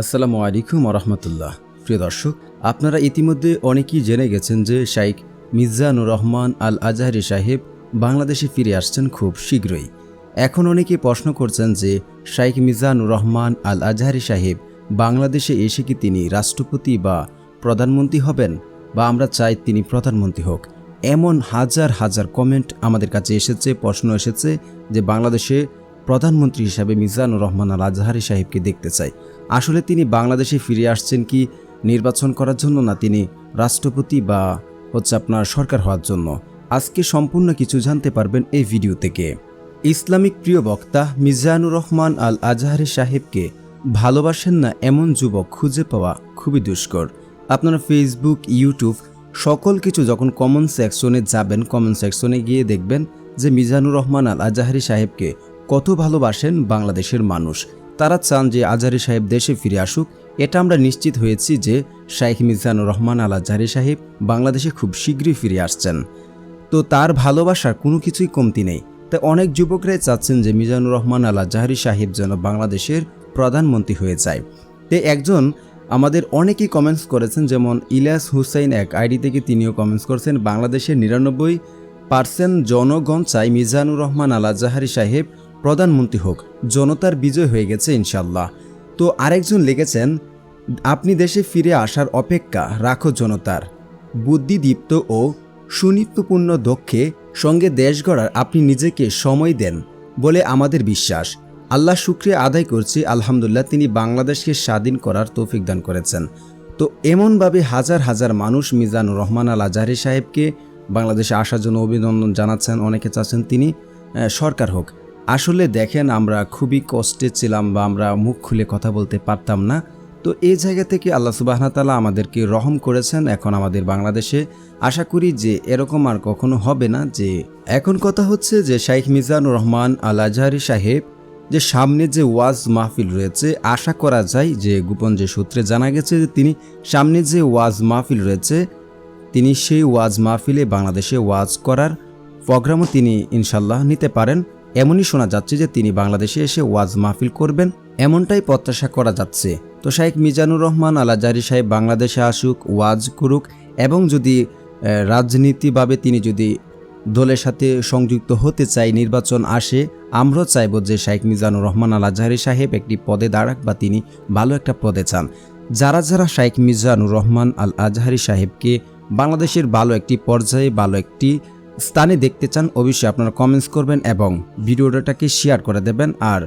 আসসালামু আলাইকুম রহমতুল্লাহ প্রিয় দর্শক, আপনারা ইতিমধ্যে অনেকেই জেনে গেছেন যে শাইখ মির্জানুর রহমান আল আজহারি সাহেব বাংলাদেশে ফিরে আসছেন খুব শীঘ্রই। এখন অনেকে প্রশ্ন করছেন যে শাইখ মিজানুর রহমান আল আজহারি সাহেব বাংলাদেশে এসে কি তিনি রাষ্ট্রপতি বা প্রধানমন্ত্রী হবেন? বা আমরা চাই তিনি প্রধানমন্ত্রী হোক। এমন হাজার হাজার কমেন্ট আমাদের কাছে এসেছে, প্রশ্ন এসেছে যে বাংলাদেশে প্রধানমন্ত্রী হিসাবে মিজানুর রহমান আল আজহারি সাহেবকে দেখতে চাই। আসলে তিনি বাংলাদেশে ফিরে আসছেন কি নির্বাচন করার জন্য না তিনি রাষ্ট্রপতি বা হচ্ছে আপনার সরকার হওয়ার জন্য? আজকে সম্পূর্ণ কিছু জানতে পারবেন এই ভিডিও থেকে। ইসলামিক প্রিয় বক্তা মিজানুর রহমান আল আজহারি সাহেবকে ভালোবাসেন না এমন যুবক খুঁজে পাওয়া খুবই দুষ্কর। আপনারা ফেসবুক ইউটিউব সকল কিছু যখন কমন সেকশনে যাবেন কমন সেকশনে গিয়ে দেখবেন যে মিজানুর রহমান আল আজাহারি সাহেবকে কত ভালোবাসেন বাংলাদেশের মানুষ। তারা চান যে আজারি সাহেব দেশে ফিরে আসুক। এটা আমরা নিশ্চিত হয়েছি যে শাইখ মিজানুর রহমান আল আজাহারি সাহেব বাংলাদেশে খুব শীঘ্রই ফিরে আসছেন। তো তার ভালোবাসার কোনো কিছুই কমতি নেই। তাই অনেক যুবকরাই চাচ্ছেন যে মিজানুর রহমান আল্লাহ জাহারি সাহেব যেন বাংলাদেশের প্রধানমন্ত্রী হয়ে যায়। তে একজন আমাদের অনেকেই কমেন্টস করেছেন যেমন, ইলিয়াস হুসাইন এক আইডি থেকে তিনিও কমেন্টস করেছেন, বাংলাদেশের নিরানব্বই পার্সেন্ট জনগণ চাই মিজানুর রহমান আল্লাহ জাহারি সাহেব প্রধানমন্ত্রী হোক, জনতার বিজয় হয়ে গেছে ইনশাল্লাহ তো আরেকজন লিখেছেন, আপনি দেশে ফিরে আসার অপেক্ষা রাখো জনতার। বুদ্ধিদীপ্ত ও সুনিত্যপূর্ণ দক্ষে সঙ্গে দেশ গড়ার আপনি নিজেকে সময় দেন বলে আমাদের বিশ্বাস। আল্লাহ শুক্রিয়া আদায় করছি, আলহামদুলিল্লাহ তিনি বাংলাদেশকে স্বাধীন করার তৌফিক দান করেছেন। তো এমনভাবে হাজার হাজার মানুষ মিজানুর রহমান আল আজহারি সাহেবকে বাংলাদেশে আসার জন্য অভিনন্দন জানাচ্ছেন, অনেকে চাচ্ছেন তিনি সরকার হোক। আসলে দেখেন, আমরা খুবই কষ্টে ছিলাম বা আমরা মুখ খুলে কথা বলতে পারতাম না। তো এই জায়গা থেকে আল্লাহ সুবাহতালা আমাদেরকে রহম করেছেন এখন আমাদের বাংলাদেশে। আশা করি যে এরকম আর কখনো হবে না যে, এখন কথা হচ্ছে যে শাইখ মিজানুর রহমান আল আজহারি সাহেব যে সামনে যে ওয়াজ মাহফিল রয়েছে, আশা করা যায় যে গোপন যে সূত্রে জানা গেছে যে তিনি সামনে যে ওয়াজ মাহফিল রয়েছে, তিনি সেই ওয়াজ মাহফিলে বাংলাদেশে ওয়াজ করার প্রোগ্রামও তিনি ইনশাল্লাহ নিতে পারেন। এমনই শোনা যাচ্ছে যে তিনি বাংলাদেশে এসে ওয়াজ মাহফিল করবেন, এমনটাই প্রত্যাশা করা যাচ্ছে। তো শাইখ মিজানুর রহমান আলাজারি সাহেব বাংলাদেশে আসুক, ওয়াজ করুক এবং যদি রাজনীতিভাবে তিনি যদি দলের সাথে সংযুক্ত হতে চাই, নির্বাচন আসে, আমরাও চাইব যে শাইখ মিজানুর রহমান আল সাহেব একটি পদে দাঁড়াক বা তিনি ভালো একটা পদে চান। যারা যারা শাইখ মিজানুর রহমান আল আজহারি সাহেবকে বাংলাদেশের ভালো একটি পর্যায়ে, ভালো একটি স্থানে দেখতে চান, অবশ্যই আপনারা কমেন্টস করবেন এবং ভিডিওটাকে শেয়ার করে দেবেন। আর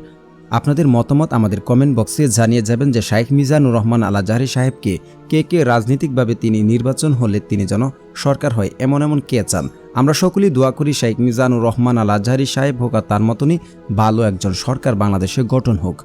আপনাদের মতামত আমাদের কমেন্ট বক্সে জানিয়ে যাবেন যে শাইখ মিজানুর রহমান আল আজহারি সাহেবকে কে কে রাজনৈতিকভাবে তিনি নির্বাচন হলে তিনি যেন সরকার হয়, এমন এমন কে চান। আমরা সকলেই দোয়া করি শাইখ মিজানুর রহমান আল আজহারি সাহেব হোক আর তার মতনই ভালো একজন সরকার বাংলাদেশে গঠন হোক।